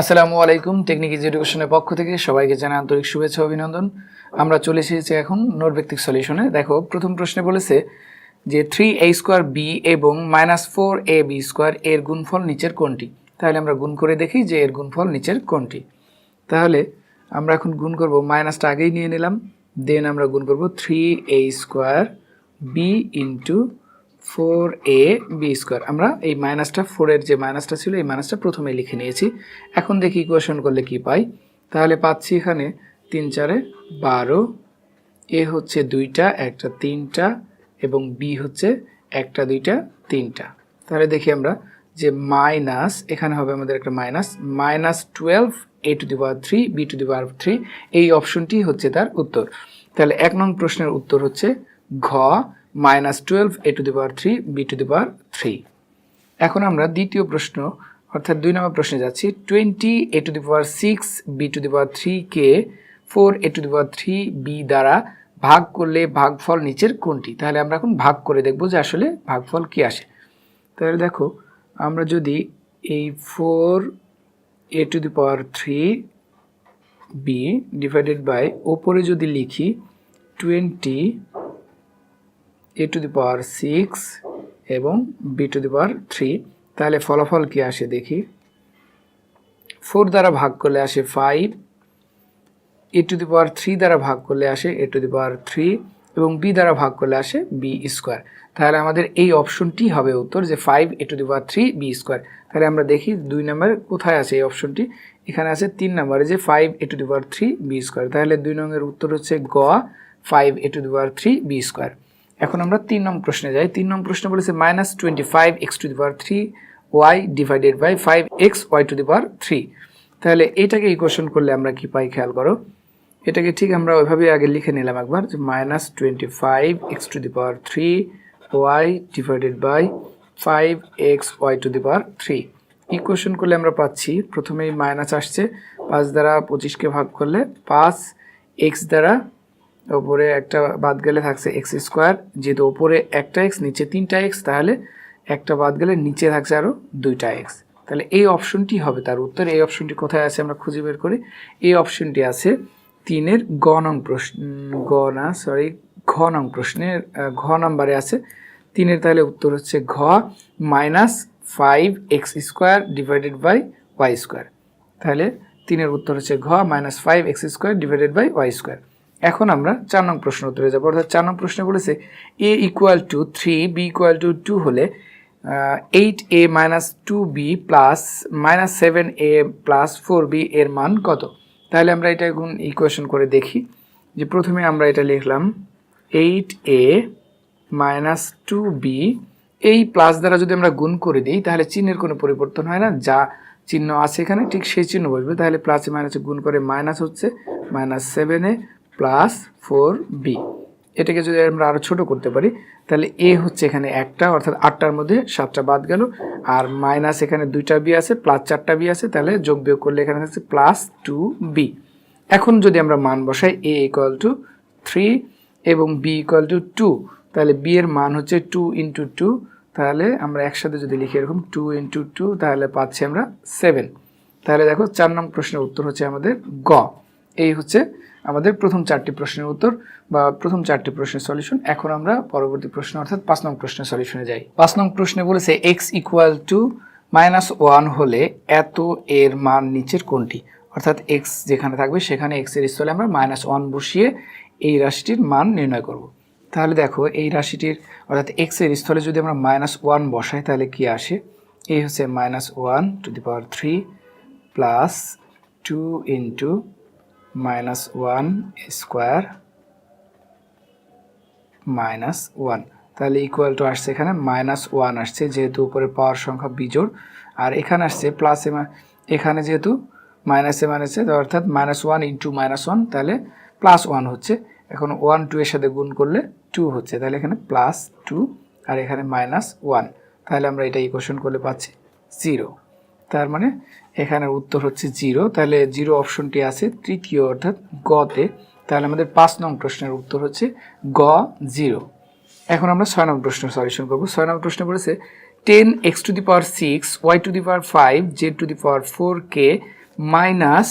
আসসালামু আলাইকুম টেকনিক এডুকেশনের পক্ষ থেকে সবাইকে জানাই আন্তরিক শুভেচ্ছা অভিনন্দন। আমরা চলে এসেছি এখন নোট ভিত্তিক সলিউশনে দেখো, প্রথম প্রশ্নে বলেছে যে থ্রি এ স্কোয়ার বি এবং minus four a b square এর গুণফল নিচের কোনটি? তাহলে আমরা গুণ করে দেখি যে এর গুণফল নিচের কোনটি। তাহলে আমরা এখন গুণ করব মাইনাসটা আগেই নিয়ে নিলাম দেন আমরা গুণ করব three a square b into four a b square. আমরা এই মাইনাসটা ফোরের যে মাইনাসটা ছিল, এই মাইনাসটা প্রথমে লিখে নিয়েছি। এখন দেখি ইকুয়েশন করলে কি পাই? তাহলে পাচ্ছি এখানে তিন চারে বারো। এ হচ্ছে দুইটা, একটা তিনটা, এবং বি হচ্ছে একটা, দুইটা, তিনটা। তাহলে দেখি আমরা যে মাইনাস, এখানে হবে আমাদের একটা minus minus twelve a to the power three b to the power three, এই অপশনটি হচ্ছে তার উত্তর। তাহলে এক নং প্রশ্নের উত্তর হচ্ছে ঘ minus twelve a to the power three b to the power three এখন আমরা দ্বিতীয় প্রশ্ন, অর্থাৎ দুই নম্বর প্রশ্নে যাচ্ছি। Twenty a to the power six b to the power three K four a to the power three b দ্বারা ভাগ করলে ভাগফল নিচের কোনটি? তাহলে আমরা এখন ভাগ করে দেখব যে আসলে ভাগফল কি আসে। তাহলে দেখো, আমরা যদি এই four a to the power three b divided by ওপরে যদি লিখি twenty a to the power six এবং b to the power three তাহলে ফলাফল কি আসে দেখি। ফোর দ্বারা ভাগ করলে আসে five a to the power three দ্বারা ভাগ করলে আসে a to the power three এবং বি দ্বারা ভাগ করলে আসে বি স্কোয়ার তাহলে আমাদের এই অপশনটি হবে উত্তর যে five a to the power three b square তাহলে আমরা দেখি দুই নম্বরে কোথায় আছে এই অপশনটি এখানে আছে তিন নম্বরে যে five a to the power three b square তাহলে দুই নম্বরের উত্তর হচ্ছে গ five a to the power three b square এখন আমরা তিন নম্বর প্রশ্নে যাই। তিন নম্বর প্রশ্ন বলেছে minus twenty five x to the power three y divided by five x y to the power three তাহলে এটাকে ইকুয়েশন করলে আমরা কি পাই খেয়াল করো? এটাকে ঠিক আমরা ওইভাবে আগে লিখে নিলাম একবার যে minus twenty five x to the power three y divided by five x y to the power three equation করলে আমরা পাচ্ছি, প্রথমেই মাইনাস আসছে, পাঁচ দ্বারা পঁচিশকে ভাগ করলে পাঁচ এক্স দ্বারা ওপরে একটা বাদ গেলে থাকছে এক্স স্কোয়ার, যেহেতু ওপরে একটা এক্স, নিচে তিনটা এক্স, তাহলে একটা বাদ গেলে নিচে থাকছে আরও দুইটা এক্স। তাহলে এই অপশনটি হবে তার উত্তর। এই অপশনটি কোথায় আছে আমরা খুঁজে বের করি। এই অপশনটি আছে তিনের গ নং প্রশ্ন, গ না সরি ঘ নং প্রশ্নের ঘ নাম্বারে আছে। তিনের তাহলে উত্তর হচ্ছে ঘ minus five x square divided by y square. তাহলে তিনের উত্তর হচ্ছে ঘ minus five x square divided by y square. এখন আমরা চার নং প্রশ্ন উত্তরে যাব। অর্থাৎ চার নং প্রশ্নে বলেছে a equal to three b equal to two হলে eight a minus two b plus minus seven a plus four b এর মান কত? তাহলে আমরা এটা এখন ইকুয়েশন করে দেখি। যে প্রথমে আমরা এটা লিখলাম eight a minus two b এই প্লাস দ্বারা যদি আমরা গুণ করে দিই, তাহলে চিহ্নের কোনো পরিবর্তন হয় না। যা চিহ্ন আছে এখানে, ঠিক সেই চিহ্ন বসবে। তাহলে প্লাসে মাইনাসে গুণ করে মাইনাস হচ্ছে minus seven plus four b এটাকে যদি আমরা আরও ছোট করতে পারি, তাহলে এ হচ্ছে এখানে একটা, অর্থাৎ আটটার মধ্যে সাতটা বাদ গেল। আর মাইনাস এখানে দুইটা বি আছে প্লাস চারটা বি আছে, তাহলে যোগ বিয়োগ করলে এখানে থাকছে প্লাস টু বি এখন যদি আমরা মান বসাই এ ইকুয়াল টু থ্রি এবং বি ইকুয়াল টু টু তাহলে বি এর মান হচ্ছে টু ইন্টু টু তাহলে আমরা একসাথে যদি লিখি এরকম টু ইন্টু টু তাহলে পাচ্ছি আমরা সেভেন তাহলে দেখো, চার নম্বর প্রশ্নের উত্তর হচ্ছে আমাদের গ। এই হচ্ছে আমাদের প্রথম চারটি প্রশ্নের উত্তর বা প্রথম চারটি প্রশ্নের সলিউশন। এখন আমরা পরবর্তী প্রশ্ন, অর্থাৎ পাঁচ নং প্রশ্নের সলিউশনে যাই। পাঁচ নং প্রশ্নে বলেছে x equal to minus one হলে এত এর মান নিচের কোনটি? অর্থাৎ এক্স যেখানে থাকবে সেখানে এক্সের স্থলে আমরা মাইনাস ওয়ান বসিয়ে এই রাশিটির মান নির্ণয় করব। তাহলে দেখো, এই রাশিটির, অর্থাৎ এক্সের স্থলে যদি আমরা মাইনাস ওয়ান বসাই, তাহলে কি আসে? এই হচ্ছে minus one to the power three plus two into minus one square minus one তাহলে ইকুয়াল টু আসছে এখানে মাইনাস ওয়ান আসছে, যেহেতু উপরে পাওয়ার সংখ্যা বিজোড়। আর এখানে আসছে প্লাসে এখানে যেহেতু মাইনাসে মাইনাসে অর্থাৎ minus one into minus one তাহলে প্লাস ওয়ান হচ্ছে। এখন ওয়ান টু এর সাথে গুণ করলে টু হচ্ছে। তাহলে এখানে প্লাস টু আর এখানে মাইনাস ওয়ান তাহলে আমরা এটা ইকুয়েশন করলে পাচ্ছি জিরো তার মানে এখানে উত্তর হচ্ছে জিরো। তাহলে জিরো অপশনটি আছে, তৃতীয় অর্থাৎ গতে। তাহলে আমাদের পাঁচ নং প্রশ্নের উত্তর হচ্ছে গ, জিরো। এখন আমরা ছয় নং প্রশ্নের সলিউশন করব। ছয় নং প্রশ্ন বলেছে, ten x to the power six, y to the power five, z to the power four K minus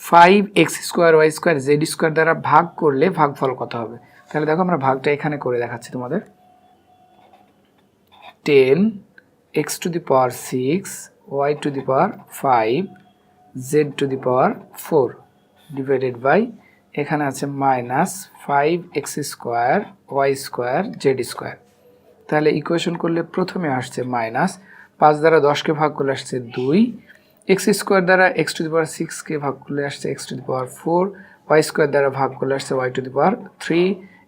five x square y square z square দ্বারা ভাগ করলে ভাগফল কত হবে? তাহলে দেখো আমরা ভাগটা এখানে করে দেখাচ্ছি তোমাদের। Ten x to the power six y to the power five z to the power four divided by এখানে আছে minus five x square y square z square তাহলে ইকুয়েশন করলে প্রথমে আসছে মাইনাস পাঁচ দ্বারা দশকে ভাগ করলে আসছে দুই এক্স স্কোয়ার দ্বারা এক্স টু দি পাওয়ার সিক্সকে ভাগ করলে আসছে x to the power four y square দ্বারা ভাগ করলে আসছে y to the power three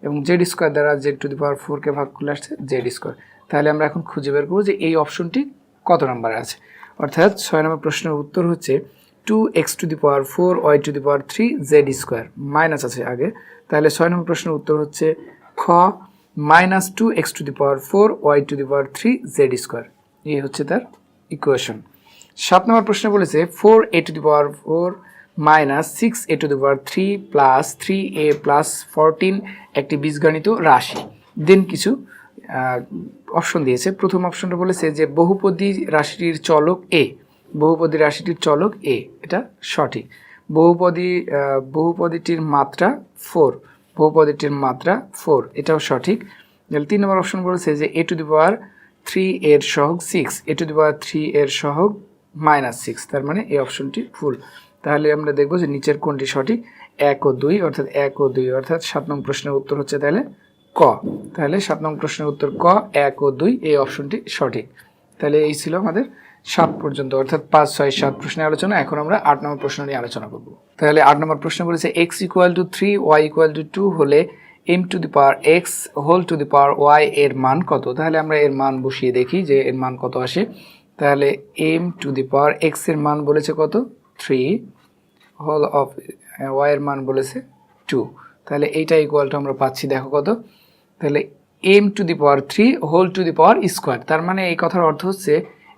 এবং জেড স্কোয়ার দ্বারা জেড টু দি পাওয়ার ফোরকে ভাগ করলে আসছে জেড স্কোয়ার তাহলে আমরা এখন খুঁজে বের করব যে এই অপশনটি কত নম্বরে আছে। অর্থাৎ ছয় নম্বর প্রশ্নের উত্তর হচ্ছে two x to the power four y to the power three z square minus আছে আগে। তাহলে ছয় নম্বর প্রশ্নের উত্তর হচ্ছে খ minus two x to the power four y to the power three z square এই হচ্ছে তার ইকুয়েশন সাত নম্বর প্রশ্নে বলেছে four a to the power four minus six a to the power three plus three a plus fourteen একটি বীজগণিত রাশি। দেন কিছু অপশন দিয়েছে। প্রথম অপশনটা বলেছে যে বহুপদী রাশিটির চলক এ বহুপদী রাশিটির চলক এ এটা সঠিক। বহুপদী বহুপদীটির মাত্রা ফোর বহুপদীটির মাত্রা ফোর এটাও সঠিক। তিন নম্বর অপশন বলেছে যে a to the power three এর সহগ six a to the power three এর সহগ মাইনাস সিক্স তার মানে এই অপশনটি ফুল তাহলে আমরা দেখব যে নিচের কোনটি সঠিক? এক ও দুই, অর্থাৎ এক ও দুই। অর্থাৎ সাত নং প্রশ্নের উত্তর হচ্ছে তাহলে ক। তাহলে সাত নং প্রশ্নের উত্তর ক, এক ও দুই, এই অপশনটি সঠিক। তাহলে এই ছিল আমাদের সাত পর্যন্ত, অর্থাৎ পাঁচ, ছয়, সাত প্রশ্নের আলোচনা। এখন আমরা আট নম্বর প্রশ্ন নিয়ে আলোচনা করব। তাহলে আট নম্বর প্রশ্ন বলেছে x equal to three y equal to two হলে m to the power x whole to the power y এর মান কত? তাহলে আমরা এর মান বসিয়ে দেখি যে এর মান কত আসে। তাহলে এম টু দি পাওয়ার এক্সের মান বলেছে কত? থ্রি হোল অফ ওয়াই এর মান বলেছে টু তাহলে এইটা ইকুয়াল টু আমরা পাচ্ছি, দেখো কত? তাহলে m to the power three whole to the power square তার মানে এই কথার অর্থ হচ্ছে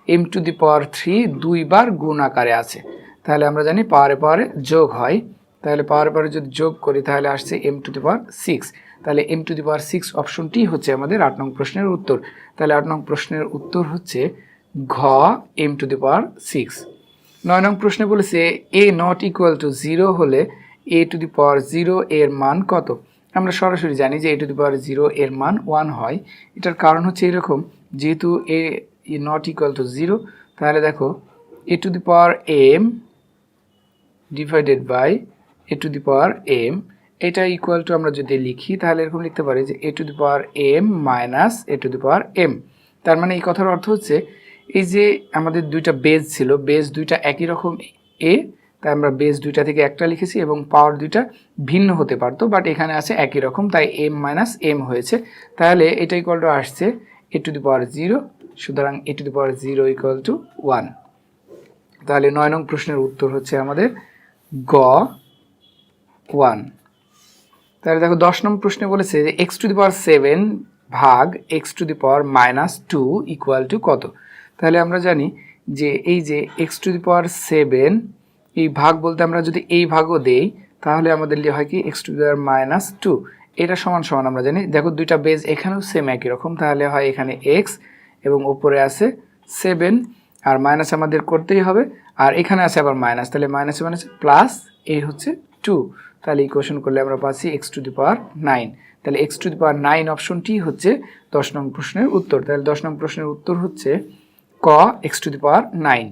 m to the power three দুইবার গুণ আকারে আছে। তাহলে আমরা জানি পাওয়ারে পাওয়ারে যোগ হয়। তাহলে পাওয়ারে পাওয়ারে যদি যোগ করি তাহলে আসছে m to the power six তাহলে m to the power six অপশনটি হচ্ছে আমাদের আট নং প্রশ্নের উত্তর। তাহলে আট নং প্রশ্নের উত্তর হচ্ছে ঘ m to the power six নয় নং প্রশ্নে বলেছে a not equal to zero হলে a to the power zero এর মান কত? আমরা সরাসরি জানি যে a to the power zero এর মান ওয়ান হয়। এটার কারণ হচ্ছে এরকম, যেহেতু a E not equal to zero তাহলে দেখো a to the power m divided by a to the power m এটা ইকুয়াল টু আমরা যদি লিখি, তাহলে এরকম লিখতে পারি যে a to the power m minus a to the power m তার মানে এই কথার অর্থ হচ্ছে, এই যে আমাদের দুইটা বেজ ছিল বেজ দুইটা একই রকম এ তাই আমরা বেজ দুইটা থেকে একটা লিখেছি এবং পাওয়ার দুইটা ভিন্ন হতে পারতো বাট এখানে আছে একই রকম, তাই এম মাইনাস এম হয়েছে। তাহলে এটা ইকুয়াল টু আসছে এ টু দি পাওয়ার জিরো সুতরাং a to the power zero equal to one তাহলে নয় নং প্রশ্নের উত্তর হচ্ছে আমাদের গ ওয়ান তাহলে দেখো দশ নম্বর প্রশ্নে বলেছে যে x to the power seven ভাগ x to the power minus two equal to কত? তাহলে আমরা জানি যে এই যে x to the power seven এই ভাগ বলতে আমরা যদি এই ভাগও দেই, তাহলে আমাদের লিখে হয় কি? X to the power minus two এটা সমান সমান আমরা জানি। দেখো দুইটা বেজ এখানেও সেম একই রকম। তাহলে হয় এখানে এক্স এবং উপরে আছে সেভেন আর মাইনাস আমাদের করতেই হবে। আর এখানে আছে আবার মাইনাস তাহলে মাইনাসে মাইনাস প্লাস এই হচ্ছে টু তাহলে ইকুয়েশন করলে আমরা পাচ্ছি x to the power nine তাহলে x to the power nine অপশনটি হচ্ছে দশ নং প্রশ্নের উত্তর। তাহলে দশ নং প্রশ্নের উত্তর হচ্ছে ক x to the power nine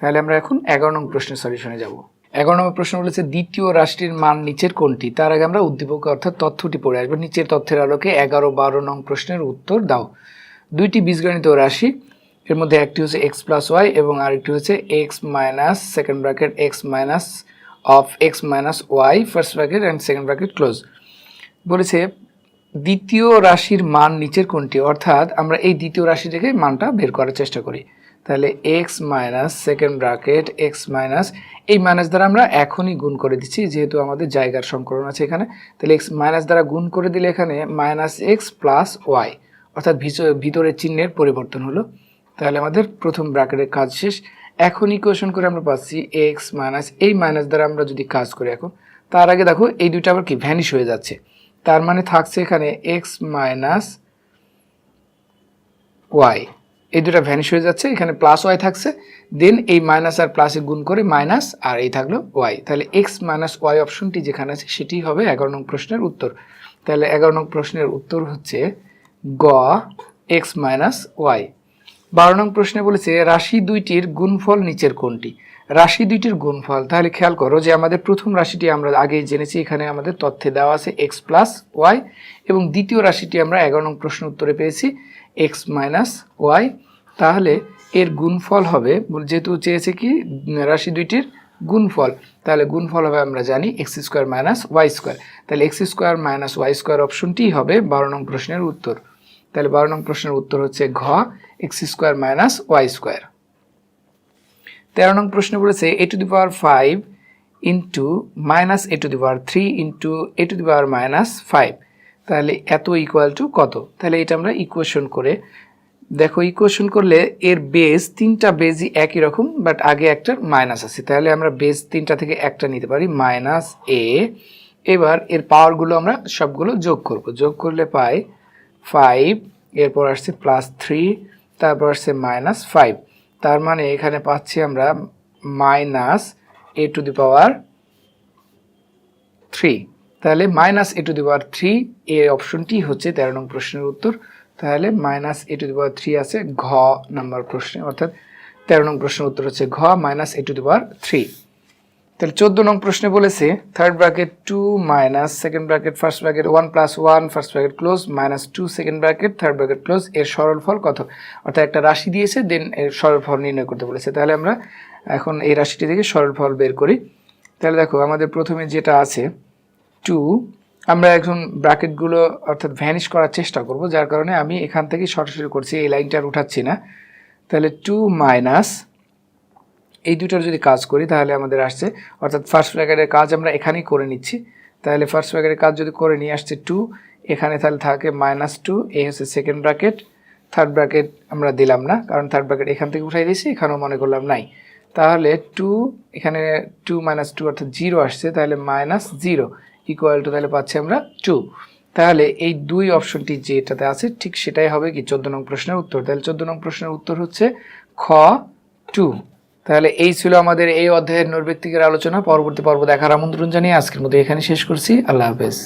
তাহলে আমরা এখন এগারো নং প্রশ্নের সলিউশনে যাব। এগারো নম্বর প্রশ্ন বলেছে, দ্বিতীয় রাশিটির মান নিচের কোনটি? তার আগে আমরা উদ্দীপক অর্থাৎ তথ্যটি পড়ে আসব। নিচের তথ্যের আলোকে এগারো বারো নং প্রশ্নের উত্তর দাও। দুইটি বীজগণিত রাশি, এর মধ্যে একটি হচ্ছে এক্স প্লাস ওয়াই এবং আরেকটি হচ্ছে x minus second bracket x minus of x minus y first bracket and second bracket close বলেছে, দ্বিতীয় রাশির মান নিচের কোনটি? অর্থাৎ আমরা এই দ্বিতীয় রাশি থেকে মানটা বের করার চেষ্টা করি। তাহলে x minus second bracket x minus এই মাইনাস দ্বারা আমরা এখনই গুণ করে দিচ্ছি, যেহেতু আমাদের জায়গার সংকলন আছে এখানে। তাহলে এক্স মাইনাস দ্বারা গুণ করে দিলে এখানে মাইনাস এক্স প্লাস ওয়াই অর্থাৎ ভিতরের চিহ্নের পরিবর্তন হলো। তাহলে আমাদের প্রথম ব্র্যাকেটের কাজ শেষ। এখন ইকুয়েশন করে আমরা পাচ্ছি এক্স মাইনাস এই মাইনাস দ্বারা আমরা যদি কাজ করি এখন, তার আগে দেখো, এই দুইটা আবার কি ভ্যানিশ হয়ে যাচ্ছে। তার মানে থাকছে এখানে এক্স মাইনাস ওয়াই এই দুটা ভ্যানিশ হয়ে যাচ্ছে, এখানে প্লাস ওয়াই থাকছে দেন এই মাইনাস আর প্লাসে গুণ করে মাইনাস আর এই থাকল ওয়াই তাহলে এক্স মাইনাস ওয়াই অপশনটি যেখানে আছে, সেটি হবে এগারো নং প্রশ্নের উত্তর। তাহলে এগারো নং প্রশ্নের উত্তর হচ্ছে গ এক্স মাইনাস ওয়াই বারো নং প্রশ্নে বলেছে, রাশি দুইটির গুণফল নিচের কোনটি? রাশি দুইটির গুণফল, তাহলে খেয়াল করো যে আমাদের প্রথম রাশিটি আমরা আগেই জেনেছি, এখানে আমাদের তথ্যে দেওয়া আছে এক্স প্লাস ওয়াই এবং দ্বিতীয় রাশিটি আমরা এগারো নং প্রশ্ন উত্তরে পেয়েছি। এক্স মাইনাস ওয়াই তাহলে এর গুণফল হবে, যেহেতু চেয়েছে কি, রাশি দুইটির গুণফল, তাহলে গুণফল হবে আমরা জানি x square minus y square তাহলে x square minus y square অপশনটি হবে বারো নং প্রশ্নের উত্তর, তাহলে বারো নং প্রশ্নের উত্তর হচ্ছে ঘ x square minus y square তেরো নং প্রশ্ন বলেছে a to the power five into minus a to the power three into a to the power minus five তাহলে এত ইকুয়াল টু কত? তাহলে এটা আমরা ইকুয়েশন করে দেখো ইকুয়েশন করলে এর বেস তিনটা বেজই একই রকম বাট আগে একটা মাইনাস আছে। তাহলে আমরা বেস তিনটা থেকে একটা নিতে পারি মাইনাস এ এবার এর পাওয়ারগুলো আমরা সবগুলো যোগ করব। যোগ করলে পাই ফাইভ এরপর আসছে প্লাস থ্রি তারপর আসছে মাইনাস ফাইভ তার মানে এখানে পাচ্ছি আমরা minus a to the power three তাহলে minus a to the power three a অপশনটি হচ্ছে তেরো নং প্রশ্নের উত্তর। তাহলে minus a to the power three আছে ঘ নাম্বার প্রশ্নে, অর্থাৎ তেরো নং প্রশ্নের উত্তর হচ্ছে ঘ minus a to the power three তাহলে চোদ্দ নং প্রশ্নে বলেছে third bracket two minus second bracket first bracket one plus one first bracket close minus two second bracket third bracket close এর সরল ফল কত? অর্থাৎ একটা রাশি দিয়েছে দেন এর সরল ফল নির্ণয় করতে বলেছে। তাহলে আমরা এখন এই রাশিটি থেকে সরল ফল বের করি। তাহলে দেখো, আমাদের প্রথমে যেটা আছে টু আমরা এখন ব্র্যাকেটগুলো অর্থাৎ ভ্যানিশ করার চেষ্টা করব, যার কারণে আমি এখান থেকে সরাসরি করছি, এই লাইনটা আর উঠাচ্ছি না। তাহলে টু মাইনাস এই দুটোর যদি কাজ করি, তাহলে আমাদের আসছে, অর্থাৎ ফার্স্ট ব্র্যাকেটের কাজ আমরা এখানেই করে নিচ্ছি। তাহলে ফার্স্ট ব্র্যাকেটের কাজ যদি করে নিয়ে আসছে টু এখানে তাহলে থাকে মাইনাস টু এই হচ্ছে সেকেন্ড ব্র্যাকেট থার্ড ব্র্যাকেট আমরা দিলাম না, কারণ থার্ড ব্র্যাকেট এখান থেকে উঠাই দিয়েছি, এখানেও মনে করলাম নাই। তাহলে টু এখানে টু মাইনাস টু অর্থাৎ জিরো আসছে, তাহলে মাইনাস জিরো ইকুয়াল টু তাহলে পাচ্ছি আমরা টু তাহলে এই দুই অপশনটি যেটাতে আছে ঠিক সেটাই হবে কি চোদ্দ নং প্রশ্নের উত্তর। তাহলে চোদ্দ নং প্রশ্নের উত্তর হচ্ছে খ টু তাহলে এই ছিল আমাদের এই অধ্যায়ের নৈর্ব্যক্তিকের আলোচনা। পরবর্তী পর্ব দেখার আমন্ত্রণ জানিয়ে আজকের মতো এখানে শেষ করছি। আল্লাহ হাফেজ।